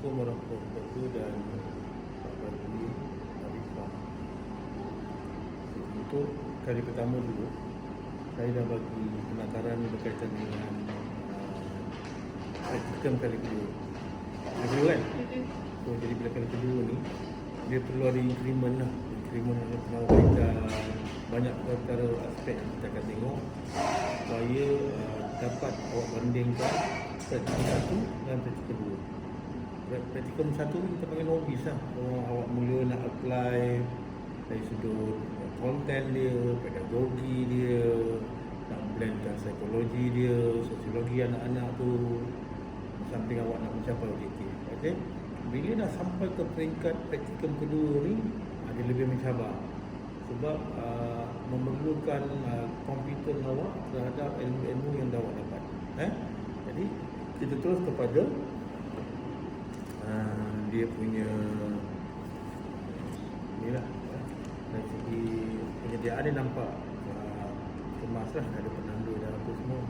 Assalamualaikum warahmatullahi wabarakatuh dan Pak Badri Arifah. Untuk kali pertama dulu, saya dah bagi penakaran berkaitan dengan uh, practicum kali kedua. Kali kedua kan? So, jadi bila kali kedua ni, dia perlu ada increment lah. Increment yang pernah berkaitan banyak perkara aspek yang kita akan tengok supaya uh, dapat awak bandingkan practicum satu dan practicum dua. Practicum satu ni kita panggil novice lah. Kalau awak mula nak apply dari sudut konten dia, pedagogi dia, nak blendkan psikologi dia, sosiologi anak-anak tu sampai awak nak mencapai objektif. Okay? Bila dah sampai ke peringkat praktikum kedua ni, dia lebih mencabar sebab uh, memerlukan uh, komputer awak terhadap ilmu-ilmu yang dah awak dapat. Eh? Jadi kita terus kepada uh, dia punya inilah dari segi penyediaan dia nampak uh, kemas lah ada penanda dan apa semua.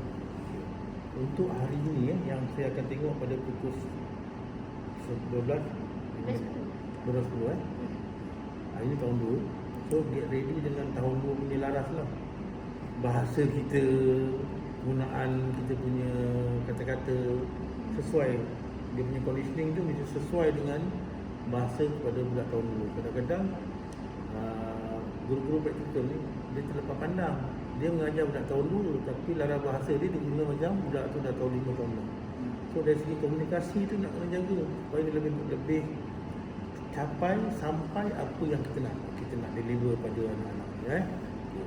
Untuk hari ini eh, yang saya akan tengok pada pukul 12 12 eh. Hari ini tahun 2 so get ready dengan tahun 2 punya laras lah. Bahasa kita penggunaan kita punya kata-kata sesuai dia punya conditioning tu mesti sesuai dengan bahasa kepada budak tahun dulu. Kadang-kadang uh, guru-guru praktikal ni dia terlepas pandang. Dia mengajar budak tahun dulu tapi lara bahasa dia guna macam budak tu dah tahun 5 tahun 6. So dari segi komunikasi tu nak kena jaga supaya dia lebih lebih capai sampai apa yang kita nak kita nak deliver pada anak-anak ni eh. Okay.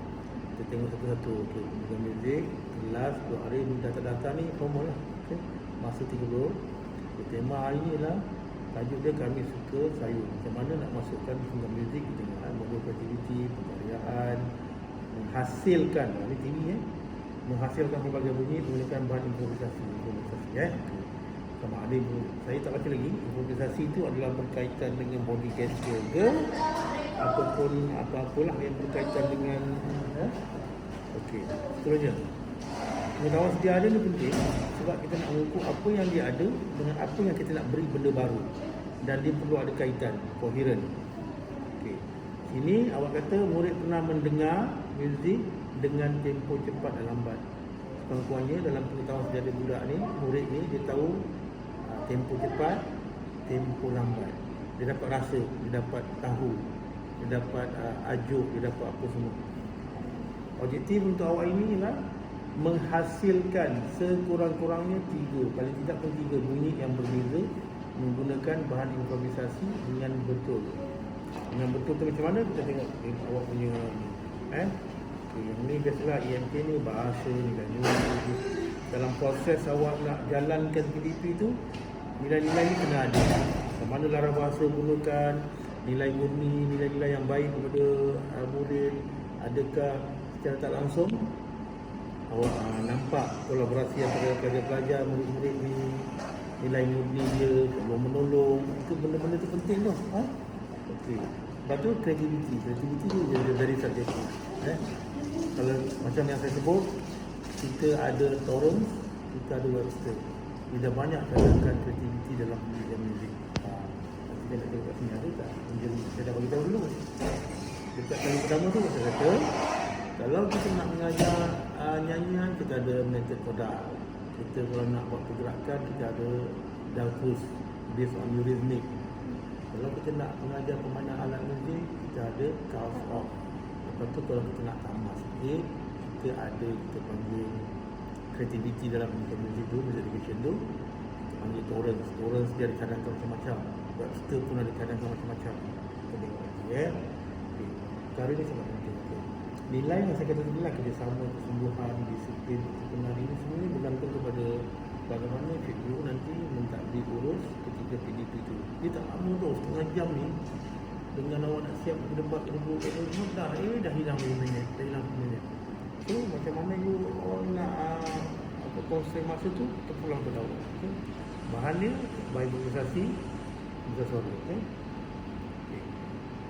Kita tengok satu-satu okay. Bukan muzik Kelas dua hari ni data-data ni formal lah okay. Masa 30 okay. Tema hari ni lah Tajuk dia kami suka sayur Macam mana nak masukkan Tengah muzik tengok eh. Modul kreativiti Pengaryaan Menghasilkan Ini tinggi eh Menghasilkan pelbagai bunyi Menggunakan bahan improvisasi Improvisasi eh. Sama ada Saya tak baca lagi Improvisasi itu adalah berkaitan dengan body gesture ke Ataupun apa-apalah yang berkaitan dengan eh? Okey, seterusnya Pengetahuan sedia ada ni penting Sebab kita nak mengukur apa yang dia ada Dengan apa yang kita nak beri benda baru. Dan dia perlu ada kaitan, koheren Okey. Sini awak kata murid pernah mendengar muzik Dengan tempo cepat dan lambat. Kurang-kurangnya dalam pengetahuan ada budak ni Murid ni dia tahu uh, Tempo cepat, tempo lambat. Dia dapat rasa, dia dapat tahu Dia dapat uh, ajuk, dia dapat apa semua. Objektif untuk awak ini ialah menghasilkan sekurang-kurangnya tiga, paling tidak pun tiga bunyi yang berbeza menggunakan bahan improvisasi dengan betul. Dengan betul tu macam mana kita tengok eh, awak punya. Eh? Okay, yang ni biasalah EMK ni bahasa ni ni. Dalam proses awak nak jalankan PDP tu nilai-nilai ni kena ada. Macam mana lara bahasa gunakan, nilai murni, nilai-nilai yang baik kepada uh, murid, adakah secara tak langsung uh, nampak kolaborasi antara pelajar-pelajar murid-murid ni nilai murni dia perlu menolong itu benda-benda tu penting tu ha? okey lepas tu creativity tu dia dari subjektif eh? kalau macam yang saya sebut kita ada torrent kita ada webster kita banyak kadangkan creativity dalam media muzik ha. kita nak tengok kat sini ada tak saya dah bagi tahu dulu dekat kali pertama tu saya kata kalau kita nak mengajar uh, nyanyian kita ada method kodak kita kalau nak buat pergerakan kita ada dalkus based on eurythmic kalau kita nak mengajar permainan alat muzik kita ada calf off. Lepas tu kalau kita nak tambah sikit kita ada kita panggil creativity dalam music music tu music education tu. Kita panggil torrents. Torrents dia ada cadangkan macam-macam. Webster pun ada cadangkan macam-macam. Kita tengok lagi ya okay. perkara ni sangat penting nilai yang saya kata tadi lah kerjasama, kesungguhan, disiplin, kebenaran ini semua ini bergantung kepada bagaimana Cik Guru nanti mentadbir urus ketika PDP itu. Dia tak lama tu, setengah jam ni dengan awak nak siap berdebat rebut semua dah eh dah hilang 5 minit dah hilang 5 minit so macam mana you orang nak uh, apa konsep masa tu terpulang ke awak okay? bahan dia baik bisa suara okay?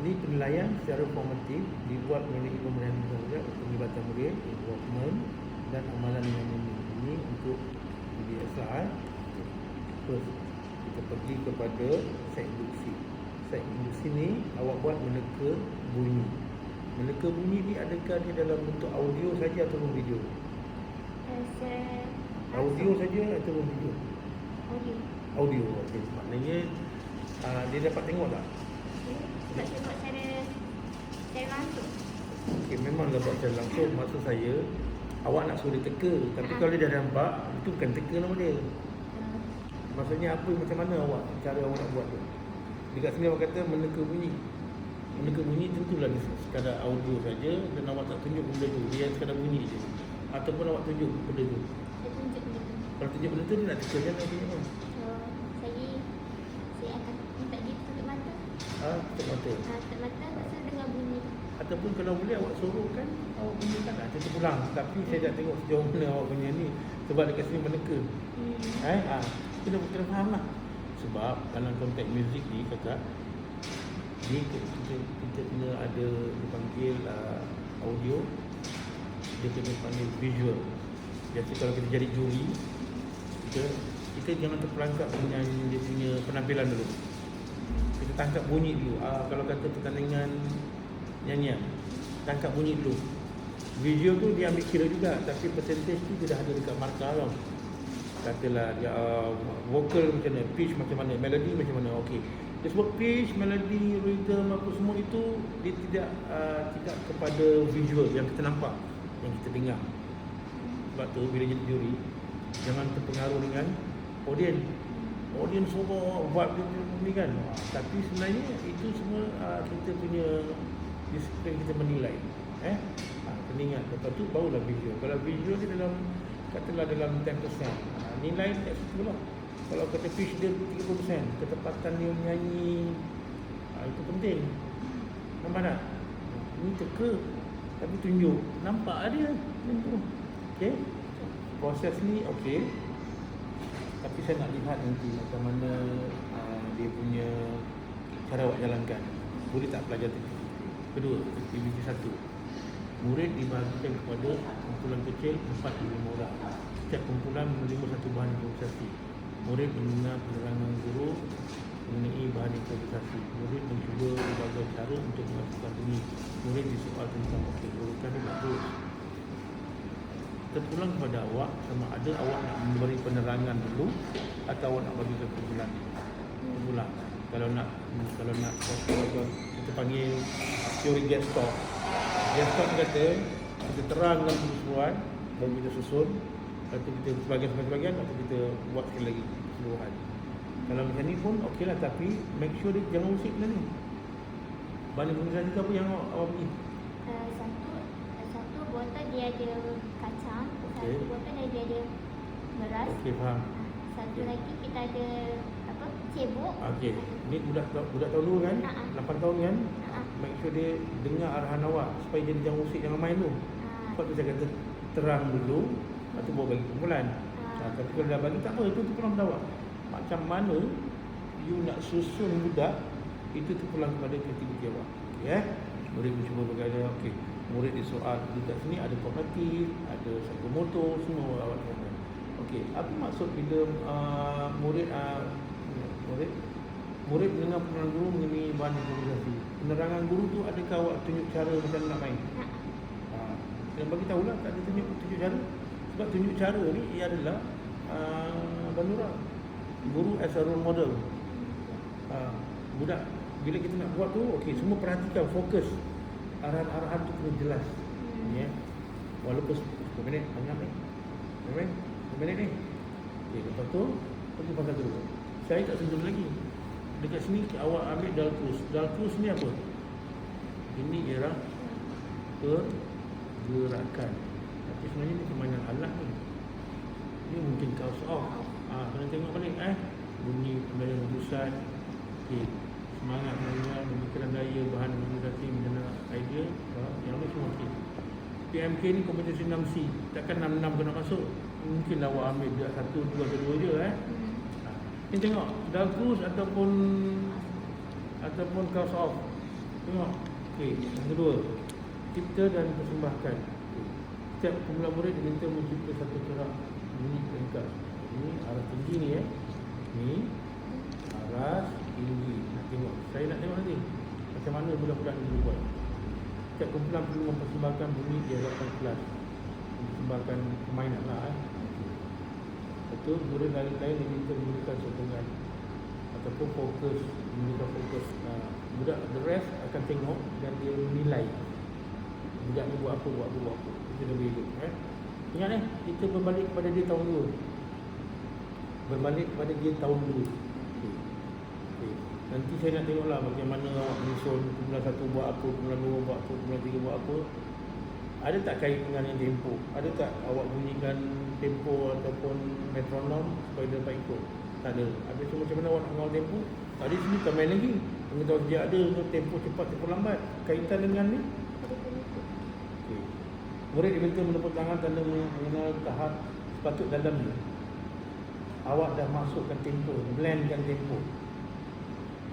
Ini penilaian secara formatif dibuat mengenai pemberian juga penglibatan murid, involvement dan amalan yang ini untuk DBSR. First, kita pergi kepada set induksi. Set induksi ni awak buat meneka bunyi. Meneka bunyi ni adakah dia dalam bentuk audio saja ataupun video? Audio saja ataupun video? Audio. Audio. Okey. Maknanya uh, dia dapat tengok tak? Secara langsung. Okey, memanglah buat secara langsung. Maksud saya awak nak suruh dia teka, tapi Ah. kalau dia dah nampak, itu bukan teka nama dia. Uh, Maksudnya apa macam mana awak cara awak nak buat tu? Dekat sini awak kata meneka bunyi. Meneka bunyi tentulah dia sekadar audio saja dan awak tak tunjuk benda tu. Dia sekadar bunyi je. Ataupun awak tunjuk benda tu. tunjuk benda tu. Kalau tunjuk benda tu dia nak teka macam mana tunjuk apa? So, saya saya akan minta dia tutup mata. Ah, tutup mata. Ah, tutup mata tu dengar bunyi tu. Ataupun kalau boleh awak suruh kan awak bunyikan lah kita pulang. Tapi saya tak tengok sejauh mana awak punya ni sebab dekat sini meneka. Hmm. Eh, ah, kita kena faham lah. Sebab dalam konteks muzik ni kakak ni kita, kita, kita kena ada dipanggil uh, audio dia kena panggil visual biasa kalau kita jadi juri kita kita jangan terperangkap dengan dia punya penampilan dulu kita tangkap bunyi dulu. Uh, kalau kata pertandingan nyanyian tangkap bunyi dulu. Video tu dia ambil kira juga tapi percentage tu dia dah ada dekat markah tau katalah dia uh, vocal macam mana pitch macam mana melody macam mana okey. Dia sebut pitch melody rhythm apa semua itu dia tidak uh, tidak kepada visual yang kita nampak yang kita dengar. Sebab tu bila jadi juri jangan terpengaruh dengan audience audience semua dia tu ni kan. Tapi sebenarnya itu semua uh, kita punya disiplin kita menilai eh? Uh, kena ingat. Lepas tu barulah visual kalau visual dia dalam katalah dalam 10% uh, nilai tak situ lah. Kalau kata pitch dia 30% ketepatan dia menyanyi uh, itu penting. Nampak tak? Ini teka tapi tunjuk. Nampak dia macam tu. Okey? Proses ni okey tapi saya nak lihat nanti macam mana uh, dia punya cara awak jalankan. Boleh tak pelajar teknik kedua aktiviti satu. Murid dibahagikan kepada kumpulan kecil 4 hingga 5 orang. Setiap kumpulan menerima satu bahan improvisasi. Murid mendengar penerangan guru mengenai bahan improvisasi. Murid mencuba berbagai cara untuk menghasilkan bunyi. Murid disoal tentang okey urutan dia bagus terpulang kepada awak sama ada awak nak memberi penerangan dulu atau awak nak bagi ke kumpulan kumpulan kalau nak kalau nak kita panggil teori guest talk guest talk kata kita terangkan keseluruhan baru kita susun tu kita sebagian-sebagian atau kita buat sekali lagi keseluruhan kalau macam ni pun okey lah tapi make sure dia jangan usik benda ni. Banding pengusaha kita apa yang awak, pergi? Uh, satu uh, satu botol dia ada kacang, Okey. satu botol dia ada beras. okey faham Ah, Satu lagi kita ada apa? Cebok. Okey, ni budak budak tahun dulu kan? Ha, ha. 8 tahun kan? Ha, ha. Make sure dia dengar arahan awak supaya dia jangan usik jangan main tu. Ah, Sebab tu saya kata terang dulu, lepas tu baru bagi kumpulan. Ha, Ah. tapi kalau dah bagi tak apa, itu tu pulang awak. Macam mana you nak susun budak, itu tu pulang kepada kreativiti awak. Okey eh? Murid mencuba bergaya, okey. Murid disoal dekat sini ada kognitif, ada psikomotor, semua awak kena. Okey, apa maksud bila uh, murid uh, murid murid mendengar penerangan guru mengenai bahan improvisasi. Penerangan guru tu adakah awak tunjuk cara macam nak main? Ha, dan bagi tahulah tak ada tunjuk tunjuk cara. Sebab tunjuk cara ni ia adalah uh, Banura. Guru as a role model. Ha, budak bila kita nak buat tu okey semua perhatikan fokus. Arahan-arahan tu kena jelas. Hmm. Ya. Walaupun 10 minit banyak ni. Berapa minit? 10 minit ni. Okey, lepas tu pergi pasal dulu. Saya tak sentuh lagi. Dekat sini awak ambil Dalcruz. Dalcruz ni apa? Ini ialah pergerakan. Tapi sebenarnya ni permainan alat ni. Ni mungkin kaos off. Ah, kena tengok balik eh. Bunyi pembelian urusan. Okey. Semangat pemikiran daya, bahan komunikasi, mengenal idea. Yang ni semua okey. PMK ni kompetisi 6C. Takkan 6-6 kena masuk. Mungkin awak ambil dia satu, dua, atau dua je eh. Hmm. Ni tengok Dalcruz ataupun ataupun Cast Off. Tengok. Okey, yang kedua. Cipta dan persembahkan. Setiap kumpulan murid diminta mencipta satu corak bunyi ringkas. Ini arah tinggi ni eh. Ni kelas tinggi nak tengok saya nak tengok nanti macam mana budak-budak ni buat setiap kumpulan perlu mempersembahkan bunyi di hadapan kelas mempersembahkan permainan lah eh. Betul, guru lain-lain diminta memberikan sokongan ataupun fokus, memberikan fokus. Budak the rest akan tengok dan dia menilai budak ni buat apa, buat apa, buat apa. Itu lebih elok. Eh? Ingat eh, kita berbalik kepada dia tahun dulu. Berbalik kepada dia tahun dulu. Nanti saya nak tengoklah bagaimana awak menyusun kumpulan satu buat apa, kumpulan dua buat apa, kumpulan tiga buat apa. Ada tak kait dengan yang tempo? Ada tak awak bunyikan tempo ataupun metronom supaya dia dapat ikut? Tak ada. Habis tu macam mana awak nak ngawal tempo? Tadi sini tak main lagi. Tahu dia ada untuk tempo cepat, tempo lambat. Kaitan dengan ni? Okay. Murid diminta menepuk tangan tanda mengenal tahap sepatut dalam ni. Awak dah masukkan tempo, blendkan tempo.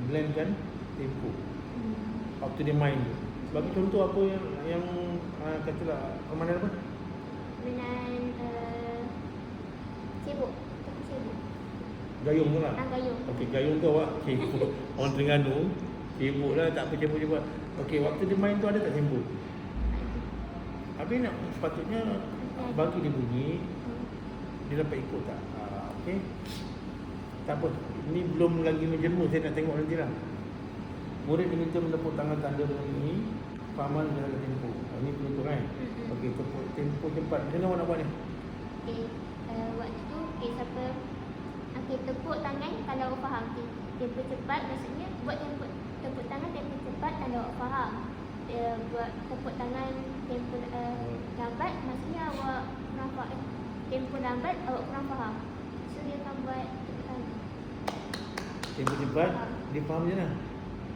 Blendkan tempo. Hmm. Up to the mind tu. Bagi contoh apa yang yang uh, katalah permainan apa? Dengan uh, sibuk. Tapi sibuk. Gayung tu lah. Ah, gayung. Okey, gayung tu awak sibuk. Orang Terengganu sibuk lah tak apa sibuk-sibuk. Okey, waktu dia main tu ada tak sibuk? Habis nak sepatutnya bagi dia bunyi, Hmm. dia dapat ikut tak? Ah, Okey. Tak apa. Ini belum lagi menjemur, saya nak tengok nanti lah. Murid diminta menepuk tangan tanda dengan ini Fahaman dalam tempo Ah, Ini penutup kan? Mm-mm. Okey, tepuk tempo cepat Macam mana awak nak buat ni? Okay, uh, waktu tu okay, siapa okay, tepuk tangan kalau awak faham okay, cepat maksudnya buat tempo tepuk tangan tempo cepat kalau awak faham uh, buat tepuk tangan tempo uh, lambat maksudnya awak kurang faham eh, tempo lambat awak kurang faham so dia akan buat Tempo cepat, dia faham je lah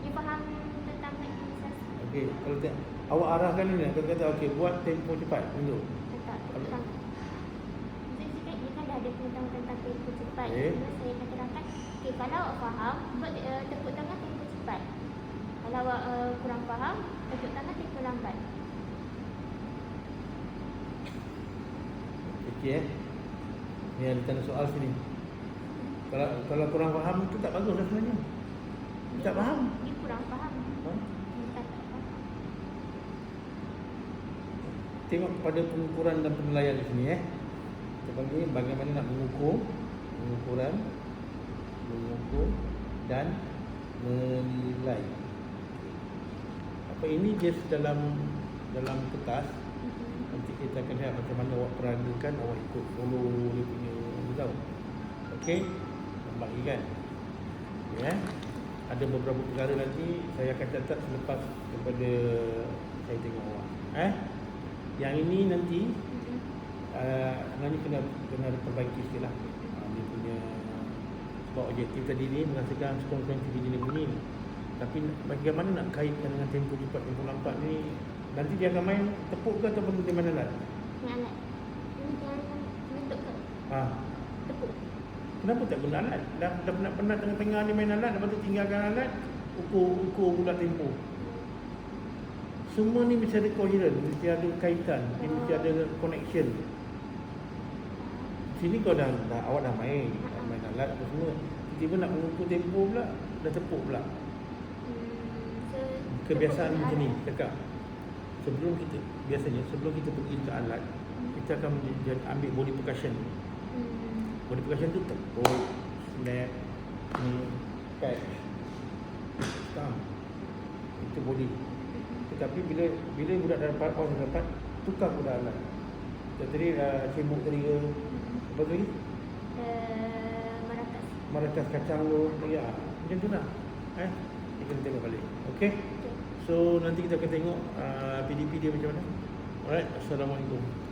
dia faham tentang mekanisasi Okey, kalau tak, awak arahkan ni Kalau kata, okey, buat tempo cepat Tunjuk tak Maksudnya dia kan dah ada pengetahuan tentang tempo cepat. Cuma saya akan terangkan okay, Kalau awak faham Buat uh, tepuk tangan tempo cepat. Kalau awak uh, kurang faham Tepuk tangan tempo lambat. Okey eh. Ni ada tanda soal sini Kalau kalau kurang faham tu tak bagus lah sebenarnya. Dia tak faham. Dia kurang faham. Ha? Dia tak faham. Tengok pada pengukuran dan penilaian di sini eh. Kita panggil bagaimana nak mengukur Pengukuran Mengukur Dan Menilai. Apa ini? Just dalam Dalam kertas. Mhm. Nanti kita akan lihat macam mana awak peragakan Awak ikut follow dia punya tahu. Okey Lagi kan? Ya. Ada beberapa perkara nanti Saya akan catat selepas Daripada Saya tengok awak. Eh? Yang ini nanti Mhm. uh, Nani kena Kena perbaiki sikit lah uh, Dia punya Sebab objektif tadi ni Menghasilkan frekuensi jenis bunyi. Ni tapi bagaimana nak kaitkan dengan tempo cepat, tempo lambat ni? Nanti dia akan main tepuk ke ataupun di mana lah Dengan alat bentuk ke? Ha. Kenapa tak guna alat? Dah, dah penat-penat tengah-tengah ni main alat Lepas tu tinggalkan alat Ukur, ukur pula tempo Semua ni mesti ada coherent Mesti ada kaitan dia Mesti ada connection. Sini kau dah, dah awak dah main dah Main alat apa semua Tiba-tiba nak mengukur tempo pula Dah tepuk pula. Hmm, Kebiasaan macam ni. Cakap. Sebelum kita Biasanya sebelum kita pergi ke alat Kita akan ambil body percussion Body percussion tu tepuk, snap, ni, catch, stamp. Itu body. Tetapi bila bila budak dah dapat, dah dapat, tukar budak alat. Kita tadi dah sibuk tadi ke, apa tu lagi? Uh, merakas Meratas kacang tu, ya. Macam tu lah. Eh, kita kena tengok balik. Okay? Okay. So nanti kita akan tengok uh, PDP dia macam mana. Alright, Assalamualaikum.